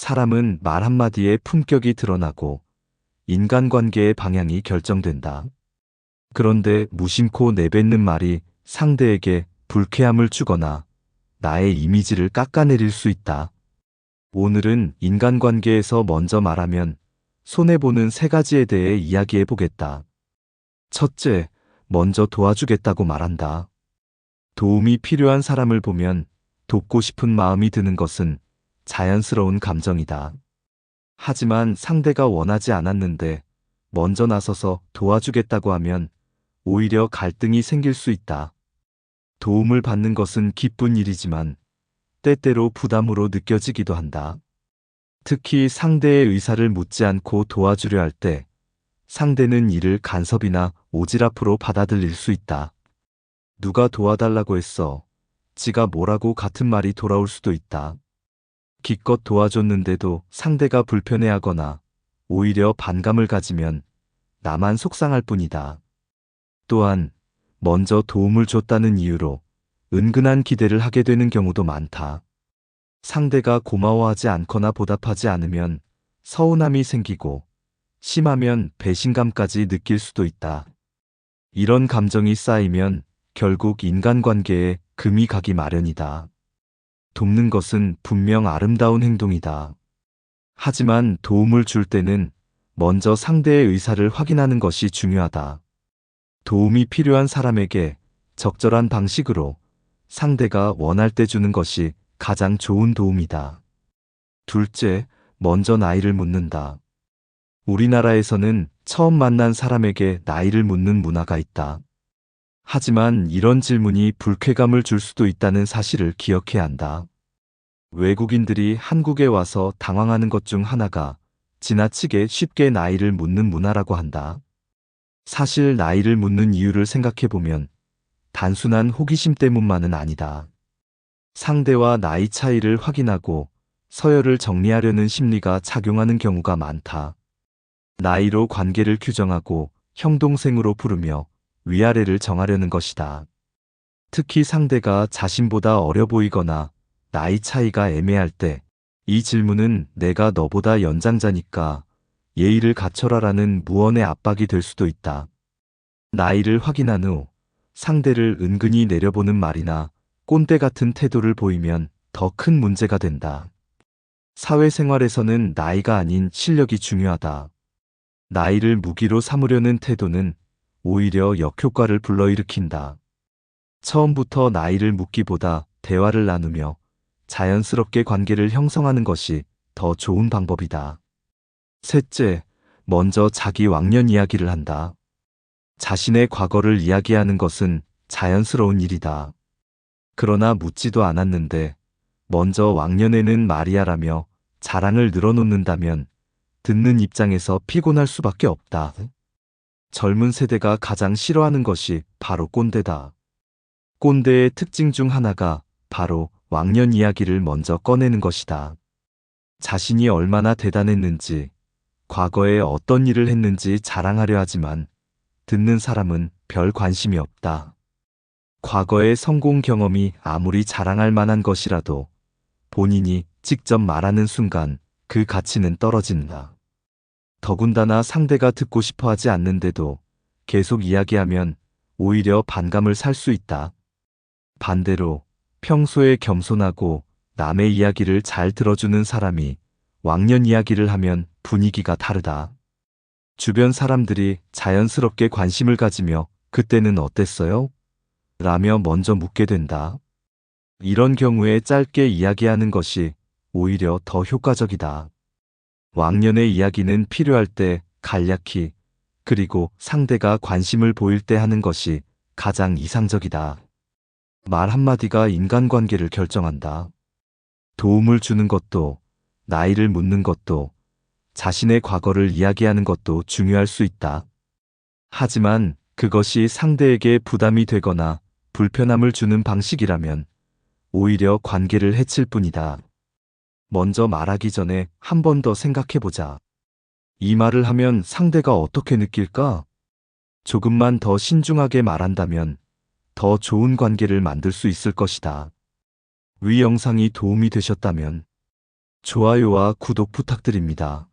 사람은 말 한마디에 품격이 드러나고 인간관계의 방향이 결정된다. 그런데 무심코 내뱉는 말이 상대에게 불쾌함을 주거나 나의 이미지를 깎아내릴 수 있다. 오늘은 인간관계에서 먼저 말하면 손해보는 세 가지에 대해 이야기해 보겠다. 첫째, 먼저 도와주겠다고 말한다. 도움이 필요한 사람을 보면 돕고 싶은 마음이 드는 것은 자연스러운 감정이다. 하지만 상대가 원하지 않았는데 먼저 나서서 도와주겠다고 하면 오히려 갈등이 생길 수 있다. 도움을 받는 것은 기쁜 일이지만 때때로 부담으로 느껴지기도 한다. 특히 상대의 의사를 묻지 않고 도와주려 할 때 상대는 이를 간섭이나 오지랖으로 받아들일 수 있다. 누가 도와달라고 했어. 지가 뭐라고 같은 말이 돌아올 수도 있다. 기껏 도와줬는데도 상대가 불편해하거나 오히려 반감을 가지면 나만 속상할 뿐이다. 또한 먼저 도움을 줬다는 이유로 은근한 기대를 하게 되는 경우도 많다. 상대가 고마워하지 않거나 보답하지 않으면 서운함이 생기고 심하면 배신감까지 느낄 수도 있다. 이런 감정이 쌓이면 결국 인간관계에 금이 가기 마련이다. 돕는 것은 분명 아름다운 행동이다. 하지만 도움을 줄 때는 먼저 상대의 의사를 확인하는 것이 중요하다. 도움이 필요한 사람에게 적절한 방식으로 상대가 원할 때 주는 것이 가장 좋은 도움이다. 둘째, 먼저 나이를 묻는다. 우리나라에서는 처음 만난 사람에게 나이를 묻는 문화가 있다. 하지만 이런 질문이 불쾌감을 줄 수도 있다는 사실을 기억해야 한다. 외국인들이 한국에 와서 당황하는 것 중 하나가 지나치게 쉽게 나이를 묻는 문화라고 한다. 사실 나이를 묻는 이유를 생각해보면 단순한 호기심 때문만은 아니다. 상대와 나이 차이를 확인하고 서열을 정리하려는 심리가 작용하는 경우가 많다. 나이로 관계를 규정하고 형 동생으로 부르며 위아래를 정하려는 것이다. 특히 상대가 자신보다 어려 보이거나 나이 차이가 애매할 때 이 질문은 내가 너보다 연장자니까 예의를 갖춰라라는 무언의 압박이 될 수도 있다. 나이를 확인한 후 상대를 은근히 내려보는 말이나 꼰대 같은 태도를 보이면 더 큰 문제가 된다. 사회생활에서는 나이가 아닌 실력이 중요하다. 나이를 무기로 삼으려는 태도는 오히려 역효과를 불러일으킨다. 처음부터 나이를 묻기보다 대화를 나누며 자연스럽게 관계를 형성하는 것이 더 좋은 방법이다. 셋째, 먼저 자기 왕년 이야기를 한다. 자신의 과거를 이야기하는 것은 자연스러운 일이다. 그러나 묻지도 않았는데 먼저 왕년에는 마리아라며 자랑을 늘어놓는다면 듣는 입장에서 피곤할 수밖에 없다. 젊은 세대가 가장 싫어하는 것이 바로 꼰대다. 꼰대의 특징 중 하나가 바로 왕년 이야기를 먼저 꺼내는 것이다. 자신이 얼마나 대단했는지, 과거에 어떤 일을 했는지 자랑하려 하지만 듣는 사람은 별 관심이 없다. 과거의 성공 경험이 아무리 자랑할 만한 것이라도 본인이 직접 말하는 순간 그 가치는 떨어진다. 더군다나 상대가 듣고 싶어 하지 않는데도 계속 이야기하면 오히려 반감을 살 수 있다. 반대로 평소에 겸손하고 남의 이야기를 잘 들어주는 사람이 왕년 이야기를 하면 분위기가 다르다. 주변 사람들이 자연스럽게 관심을 가지며 그때는 어땠어요? 라며 먼저 묻게 된다. 이런 경우에 짧게 이야기하는 것이 오히려 더 효과적이다. 왕년의 이야기는 필요할 때 간략히 그리고 상대가 관심을 보일 때 하는 것이 가장 이상적이다. 말 한마디가 인간관계를 결정한다. 도움을 주는 것도 나이를 묻는 것도 자신의 과거를 이야기하는 것도 중요할 수 있다. 하지만 그것이 상대에게 부담이 되거나 불편함을 주는 방식이라면 오히려 관계를 해칠 뿐이다. 먼저 말하기 전에 한 번 더 생각해 보자. 이 말을 하면 상대가 어떻게 느낄까? 조금만 더 신중하게 말한다면 더 좋은 관계를 만들 수 있을 것이다. 위 영상이 도움이 되셨다면 좋아요와 구독 부탁드립니다.